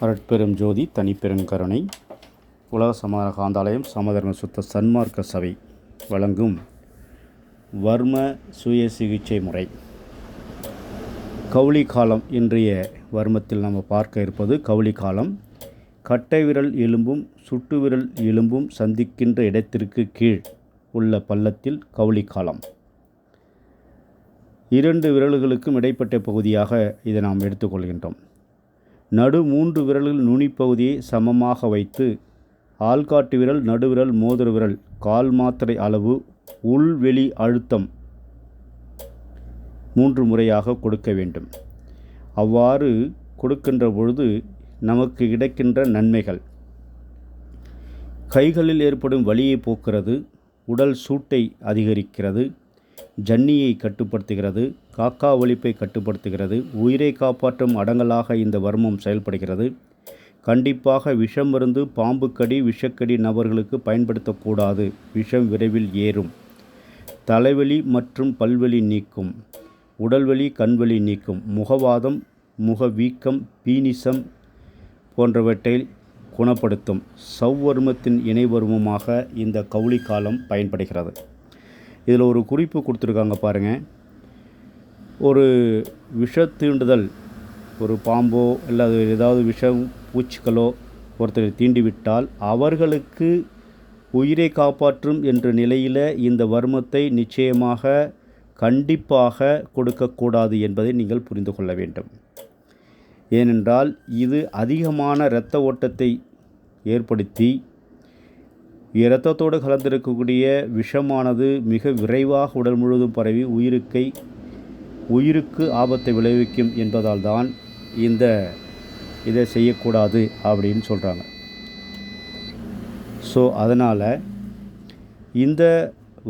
அருட்பெரும் ஜோதி தனிப்பெருங்கருணை உலக சமார காந்தாலயம் சமதர்ம சுத்த சன்மார்க்க சபை வழங்கும் வர்ம சுய சிகிச்சை முறை. கவுளி காலம் இன்றைய வர்மத்தில் நம்ம பார்க்க இருப்பது கவுளி காலம். கட்டை விரல் எலும்பும் சுட்டு விரல் எலும்பும் சந்திக்கின்ற இடத்திற்கு கீழ் உள்ள பள்ளத்தில் கவுளி காலம். இரண்டு விரல்களுக்கும் இடைப்பட்ட பகுதியாக இதை நாம் எடுத்துக்கொள்கின்றோம். நடு மூன்று விரல்கள் நுனிப்பகுதியை சமமாக வைத்து ஆள்காட்டு விரல் நடுவிரல் மோதிர விரல் கால் மாத்திரை அளவு உள்வெளி அழுத்தம் மூன்று முறையாக கொடுக்க வேண்டும். அவ்வாறு கொடுக்கின்ற பொழுது நமக்கு கிடைக்கின்ற நன்மைகள். கைகளில் ஏற்படும் வலியை போக்குறது உடல் சூட்டை அதிகரிக்கிறது ஜன்னியை கட்டுப்படுத்துகிறது காக்கா ஒழிப்பை கட்டுப்படுத்துகிறது உயிரை காப்பாற்றும் அடங்கலாக இந்த வர்மம் செயல்படுகிறது. கண்டிப்பாக விஷம் இருந்து பாம்புக்கடி விஷக்கடி நபர்களுக்கு பயன்படுத்தக்கூடாது. விஷம் விரைவில் ஏறும். தலைவலி மற்றும் பல்வலி நீக்கும். உடல்வலி கண்வலி நீக்கும். முகவாதம் முகவீக்கம் பீனிசம் போன்றவற்றை குணப்படுத்தும். சவ்வருமத்தின் இணைவர்மமாக இந்த கவுளி காலம் பயன்படுகிறது. இதில் ஒரு குறிப்பு கொடுத்துருக்காங்க பாருங்கள் ஒரு விஷ தீண்டுதல் ஒரு பாம்போ இல்லை ஏதாவது விஷம் பூச்சிகளோ ஒருத்தரை தீண்டிவிட்டால் அவர்களுக்கு உயிரை காப்பாற்றும் என்ற நிலையில் இந்த வர்மத்தை நிச்சயமாக கண்டிப்பாக கொடுக்கக்கூடாது என்பதை நீங்கள் புரிந்து கொள்ள வேண்டும். ஏனென்றால் இது அதிகமான இரத்த ஓட்டத்தை ஏற்படுத்தி இரத்தத்தோடு கலந்திருக்கக்கூடிய விஷமானது மிக விரைவாக உடல் முழுவதும் பரவி உயிருக்கை உயிருக்கு ஆபத்தை விளைவிக்கும் என்பதால் தான் இந்த இதை செய்யக்கூடாது அப்படின்னு சொல்கிறாங்க ஸோ அதனால் இந்த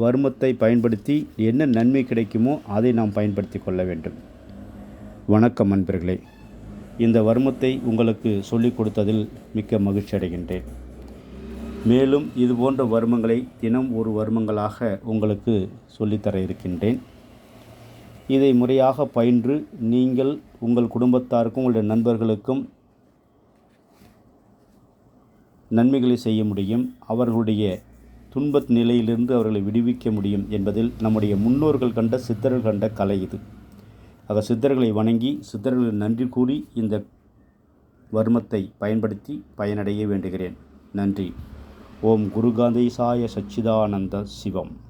வர்மத்தை பயன்படுத்தி என்ன நன்மை கிடைக்குமோ அதை நாம் பயன்படுத்தி கொள்ள வேண்டும். வணக்கம் அன்பர்களே. இந்த வர்மத்தை உங்களுக்கு சொல்லிக் கொடுத்ததில் மிக்க மகிழ்ச்சி அடைகின்றேன். மேலும் இது போன்ற வர்மங்களை தினம் ஒரு வர்மங்களாக உங்களுக்கு சொல்லித்தர இருக்கின்றேன். இதை முறையாக பயின்று நீங்கள் உங்கள் குடும்பத்தாருக்கும் உங்களுடைய நண்பர்களுக்கும் நன்மைகளை செய்ய முடியும். அவர்களுடைய துன்பத் நிலையிலிருந்து அவர்களை விடுவிக்க முடியும் என்பதில் நம்முடைய முன்னோர்கள் கண்ட சித்தர்கள் கண்ட கலை இது. ஆக சித்தர்களை வணங்கி சித்தர்களை நன்றி கூறி இந்த வர்மத்தை பயன்படுத்தி பயனடைய வேண்டுகிறேன். நன்றி. ஓம் குருகாந்தேசாய சச்சிதானந்த சிவம்.